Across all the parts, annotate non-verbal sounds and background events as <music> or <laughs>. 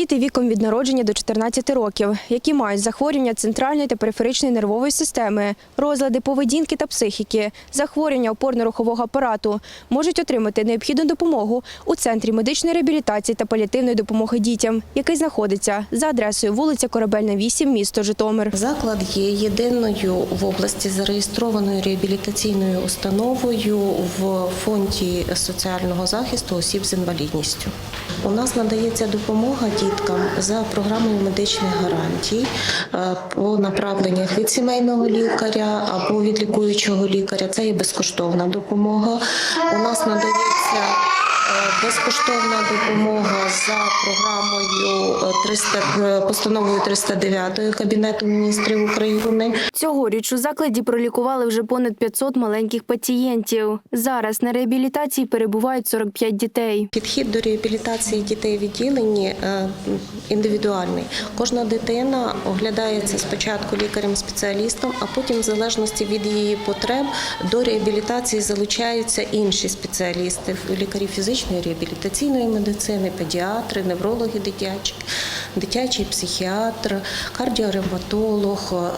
Діти віком від народження до 14 років, які мають захворювання центральної та периферичної нервової системи, розлади поведінки та психіки, захворювання опорно-рухового апарату, можуть отримати необхідну допомогу у центрі медичної реабілітації та паліативної допомоги дітям, який знаходиться за адресою вулиця Корабельна, 8, місто Житомир. Заклад є єдиною в області зареєстрованою реабілітаційною установою в фонді соціального захисту осіб з інвалідністю. У нас надається допомога діткам за програмою медичних гарантій е, по направленнях від сімейного лікаря або від лікуючого лікаря. Це є безкоштовна допомога. У нас надається е, безкоштовна допомога за програмою е, 300, е, постановою 309 Кабінету міністрів України. Цьогоріч у закладі пролікували вже понад 500 маленьких пацієнтів. Зараз на реабілітації перебувають 45 дітей. Підхід до реабілітації дітей в відділенні е, індивідуальний. Кожна дитина оглядається спочатку лікарем-спеціалістом, а потім, в залежності від її потреб, до реабілітації залучаються інші спеціалісти лікарі фізичної реабілітаційної медицини, педіатри, неврологи дитячі, дитячий психіатр, кардіоревматолог, е,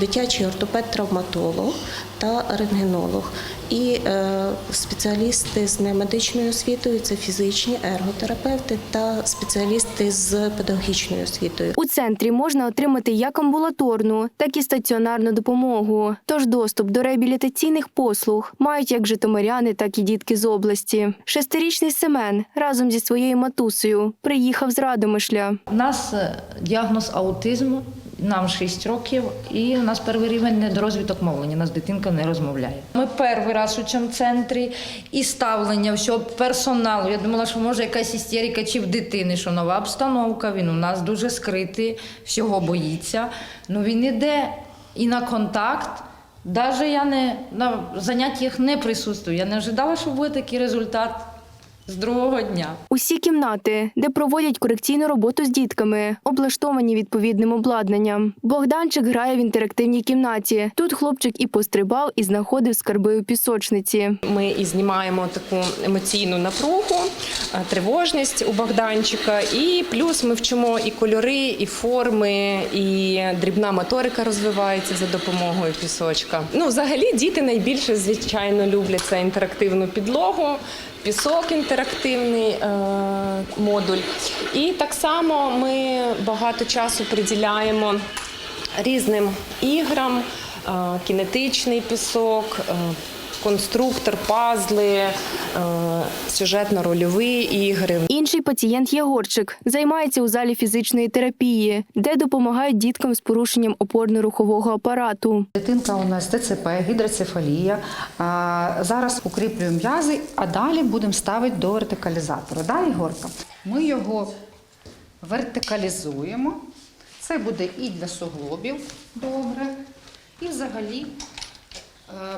дитячий ортопед-травматолог та рентгенолог. І е, спеціалісти з немедичною освітою це фізичні ерготерапевти та спеціалісти з педагогічною освітою. У центрі можна отримати як амбулаторну, так і стаціонарну допомогу. Тож доступ до реабілітаційних послуг мають як житомиряни, так і дітки з області. Шестирічний Семен разом зі своєю матусею приїхав з Радомишля. У нас е, діагноз аутизму, нам 6 років, і у нас перший рівень недорозвиток мовлення. Нас дитинка не розмовляє. Ми перший раз у цьому центрі і ставлення всього персоналу. Я думала, що може якась істерика чи в дитини, що нова обстановка. Він у нас дуже скритий, всього боїться. Ну він іде і на контакт. Навіть я не на заняттях не присутствую. Я не ожидала, що буде такий результат з другого дня. Усі кімнати, де проводять корекційну роботу з дітками, облаштовані відповідним обладнанням. Богданчик грає в інтерактивній кімнаті. Тут хлопчик і пострибав, і знаходив скарби у пісочниці. Ми і знімаємо таку емоційну напругу, е, тривожність у Богданчика. І плюс ми вчимо і кольори, і форми, і дрібна моторика розвивається за допомогою пісочка. Ну, взагалі, діти найбільше, звичайно, люблять це інтерактивну підлогу. Пісок інтерактивний е, модуль. І так само ми багато часу приділяємо різним іграм, е, кінетичний пісок, е, конструктор, пазли, е, сюжетно-рольові ігри. Інший пацієнт Єгорчик займається у залі фізичної терапії, де допомагають діткам з порушенням опорно-рухового апарату. Дитинка у нас ТЦП, гідроцефалія. Зараз укріплюємо м'язи, а далі будемо ставити до вертикалізатора. Да, Ігорка? Ми його вертикалізуємо. Це буде і для суглобів добре, і взагалі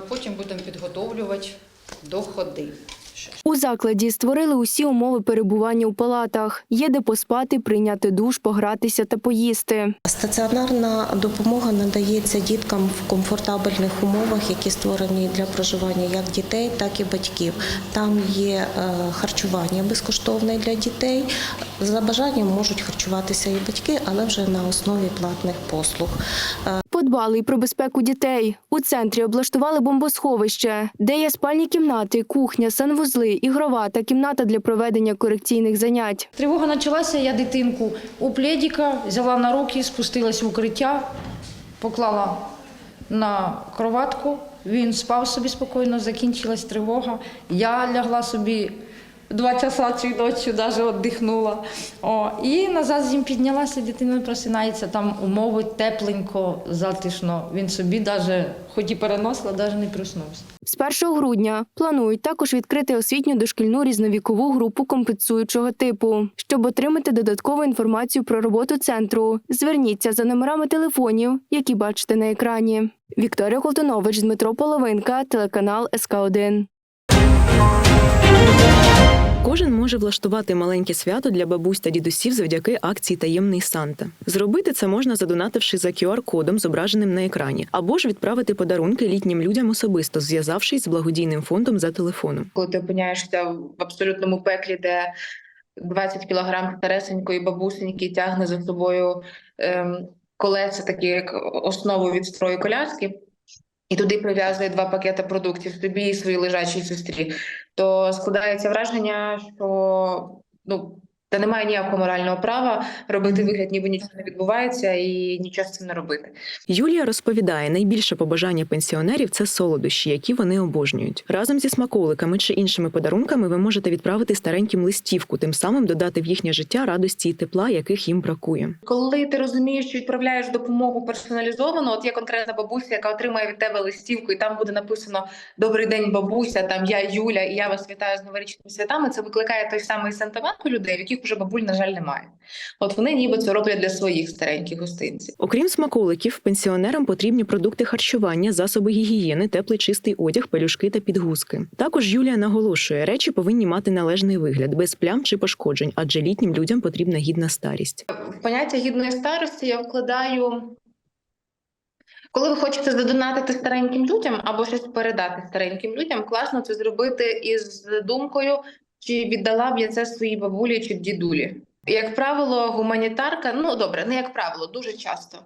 потім будемо підготовлювати до ходи. У закладі створили усі умови перебування у палатах. Є де поспати, прийняти душ, погратися та поїсти. Стаціонарна допомога надається діткам в комфортабельних умовах, які створені для проживання як дітей, так і батьків. Там є е, харчування безкоштовне для дітей. За бажанням можуть харчуватися і батьки, але вже на основі платних послуг. Подбали й про безпеку дітей. У центрі облаштували бомбосховище, де є спальні кімнати, кухня, санвузли, ігрова та кімната для проведення корекційних занять. Тривога почалася, я дитинку у пледіка взяла на руки, спустилась в укриття, поклала на кроватку. Він спав собі спокійно, закінчилась тривога. Я лягла собі два часа цієї ночі, навіть віддихнула. О, і назад з ним піднялася, дитина просинається, там умови тепленько, затишно. Він собі навіть, хоч і переносила, навіть не проснувся. З 1 грудня планують також відкрити освітню дошкільну різновікову групу компенсуючого типу. Щоб отримати додаткову інформацію про роботу центру, зверніться за номерами телефонів, які бачите на екрані. Вікторія Колтунович, Дмитро Половинка, телеканал СК 1 Кожен може влаштувати маленьке свято для бабусь та дідусів завдяки акції Таємний Санта. Зробити це можна задонативши за QR-кодом, зображеним на екрані, або ж відправити подарунки літнім людям особисто, зв'язавшись з благодійним фондом за телефоном. коли ти опиняєшся в абсолютному пеклі, де 20 кілограм старесенької бабусеньки тягне за собою ем, колеса, такі як основу від строю коляски, і туди прив'язує два пакети продуктів собі і своїй лежачій сестрі, то складається враження, що ну. Та немає ніякого морального права робити вигляд, ніби нічого не відбувається, і нічого з цим не робити. Юлія розповідає, найбільше побажання пенсіонерів це солодощі, які вони обожнюють. Разом зі смаколиками чи іншими подарунками ви можете відправити стареньким листівку, тим самим додати в їхнє життя радості і тепла, яких їм бракує. Коли ти розумієш, що відправляєш допомогу персоналізовану, от є конкретна бабуся, яка отримає від тебе листівку, і там буде написано Добрий день, бабуся. Там я Юля, і я вас вітаю з новорічними святами. Це викликає той самий сентимент у людей, в яких вже бабуль, на жаль, немає. От вони ніби це роблять для своїх стареньких гостинців. Окрім смаколиків, пенсіонерам потрібні продукти харчування, засоби гігієни, теплий чистий одяг, пелюшки та підгузки. Також Юлія наголошує, речі повинні мати належний вигляд, без плям чи пошкоджень, адже літнім людям потрібна гідна старість. В поняття гідної старості я вкладаю. Коли ви хочете задонатити стареньким людям або щось передати стареньким людям, класно це зробити із думкою, чи віддала б я це своїй бабулі чи дідулі. Як правило, гуманітарка, ну добре, не як правило, дуже часто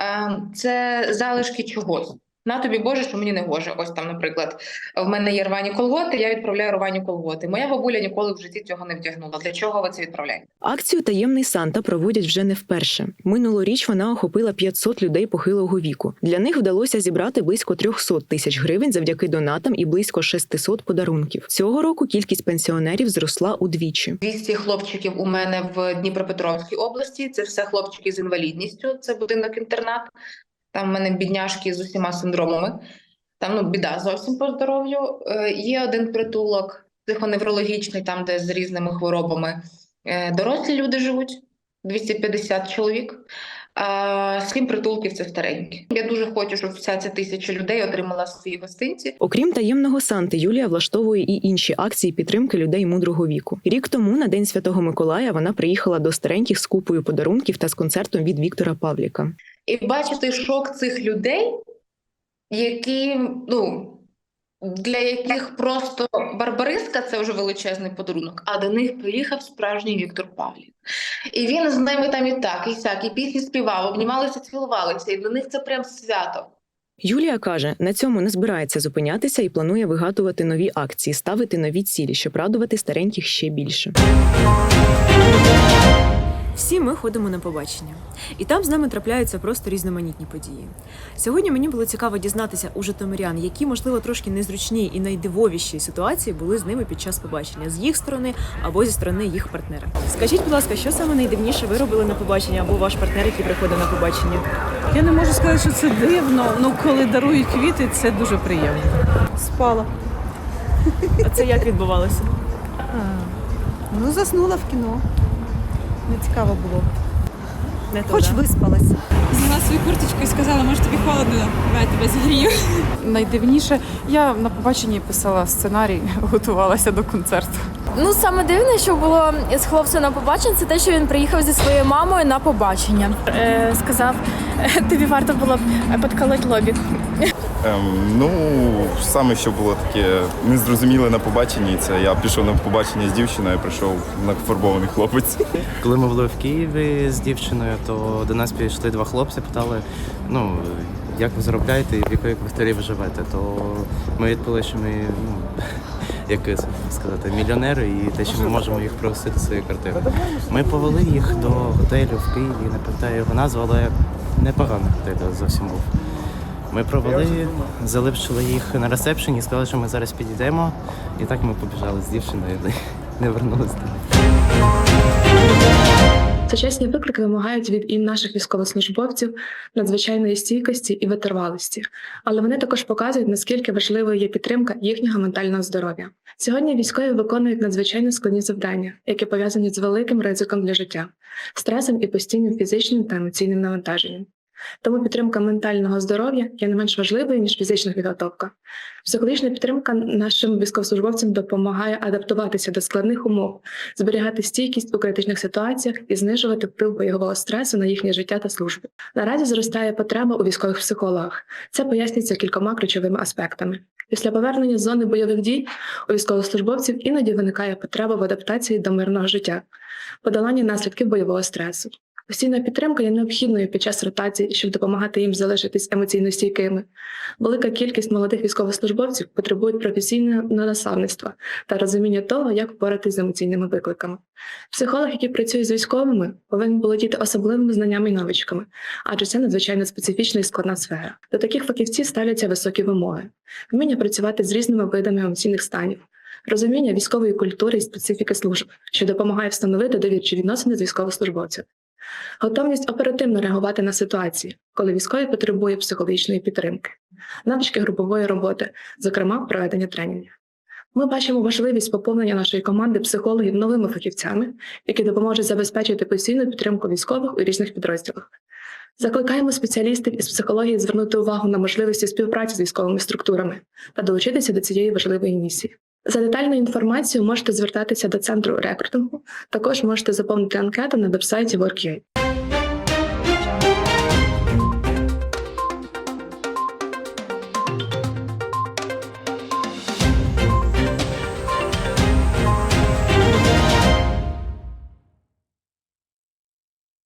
е, це залишки чогось. На тобі Боже, що мені не гоже. Ось там, наприклад, в мене є рвані колготи, я відправляю рвані колготи. Моя бабуля ніколи в житті цього не вдягнула. Для чого ви це відправляєте? Акцію Таємний Санта проводять вже не вперше. Минулоріч вона охопила 500 людей похилого віку. Для них вдалося зібрати близько 300 тисяч гривень завдяки донатам і близько 600 подарунків. Цього року кількість пенсіонерів зросла удвічі. 200 хлопчиків у мене в Дніпропетровській області. Це все хлопчики з інвалідністю. Це будинок-інтернат. Там в мене бідняшки з усіма синдромами. Там ну біда зовсім по здоров'ю. Е, є один притулок психоневрологічний, там де з різними хворобами е, дорослі люди живуть. 250 чоловік. А сім притулків це старенькі. Я дуже хочу, щоб вся ця тисяча людей отримала свої гостинці. Окрім таємного Санти, Юлія влаштовує і інші акції підтримки людей мудрого віку. Рік тому на День Святого Миколая вона приїхала до стареньких з купою подарунків та з концертом від Віктора Павліка. І бачити шок цих людей, які, ну, для яких просто Барбариска це вже величезний подарунок, а до них приїхав справжній Віктор Павлік. І він з ними там і так, і сяк, і пісні співав, обнімалися, цілувалися, і для них це прям свято. Юлія каже, на цьому не збирається зупинятися і планує вигадувати нові акції, ставити нові цілі, щоб радувати стареньких ще більше. Всі ми ходимо на побачення, і там з нами трапляються просто різноманітні події. Сьогодні мені було цікаво дізнатися у житомирян, які, можливо, трошки незручні і найдивовіші ситуації були з ними під час побачення з їх сторони або зі сторони їх партнера. Скажіть, будь ласка, що саме найдивніше ви робили на побачення або ваш партнер, який приходив на побачення? Я не можу сказати, що це дивно. Ну коли дарують квіти, це дуже приємно. Спала. А це як відбувалося? Ну, заснула в кіно. Не цікаво було. Не то, Хоч да? виспалася. Зняла свою курточку і сказала, може тобі холодно, давай я тебе зігрію. Найдивніше, я на побаченні писала сценарій, <laughs> готувалася до концерту. Ну, саме дивне, що було з хлопцем на побачення, це те, що він приїхав зі своєю мамою на побачення. Е, сказав, «Е, тобі варто було б подколоть лобік. Ем, ну, саме що було таке незрозуміле на побаченні, це я пішов на побачення з дівчиною, прийшов нафарбований хлопець. Коли ми були в Києві з дівчиною, то до нас підійшли два хлопці, питали, ну, як ви заробляєте і в якої квартирі ви живете. То ми відповіли, що ми, ну, <laughs> як сказати, мільйонери і те, що ми можемо їх провести до своєї квартири. Ми повели їх до готелю в Києві, не пам'ятаю його назву, але непоганий готель зовсім був. Ми провели, залишили їх на ресепшені, сказали, що ми зараз підійдемо. І так ми побіжали з дівчиною, не вернулися. Сучасні виклики вимагають від і наших військовослужбовців надзвичайної стійкості і витривалості, але вони також показують, наскільки важливою є підтримка їхнього ментального здоров'я. Сьогодні військові виконують надзвичайно складні завдання, які пов'язані з великим ризиком для життя, стресом і постійним фізичним та емоційним навантаженням. Тому підтримка ментального здоров'я є не менш важливою ніж фізична підготовка. Психологічна підтримка нашим військовослужбовцям допомагає адаптуватися до складних умов, зберігати стійкість у критичних ситуаціях і знижувати вплив бойового стресу на їхнє життя та службу. Наразі зростає потреба у військових психологах. Це пояснюється кількома ключовими аспектами. Після повернення з зони бойових дій у військовослужбовців іноді виникає потреба в адаптації до мирного життя, подоланні наслідків бойового стресу. Постійна підтримка є необхідною під час ротації, щоб допомагати їм залишитись емоційно стійкими. Велика кількість молодих військовослужбовців потребують професійного наставництва та розуміння того, як впоратись з емоційними викликами. Психолог, який працює з військовими, повинен володіти особливими знаннями і навичками, адже це надзвичайно специфічна і складна сфера. До таких фахівців ставляться високі вимоги, вміння працювати з різними видами емоційних станів. Розуміння військової культури і специфіки служб, що допомагає встановити довірчі відносини з військовослужбовців. Готовність оперативно реагувати на ситуації, коли військовий потребує психологічної підтримки, навички групової роботи, зокрема проведення тренінгів. Ми бачимо важливість поповнення нашої команди психологів новими фахівцями, які допоможуть забезпечити постійну підтримку військових у різних підрозділах. Закликаємо спеціалістів із психології звернути увагу на можливості співпраці з військовими структурами та долучитися до цієї важливої місії. За детальною інформацією можете звертатися до центру рекрутингу. Також можете заповнити анкету на вебсайті WorkUA.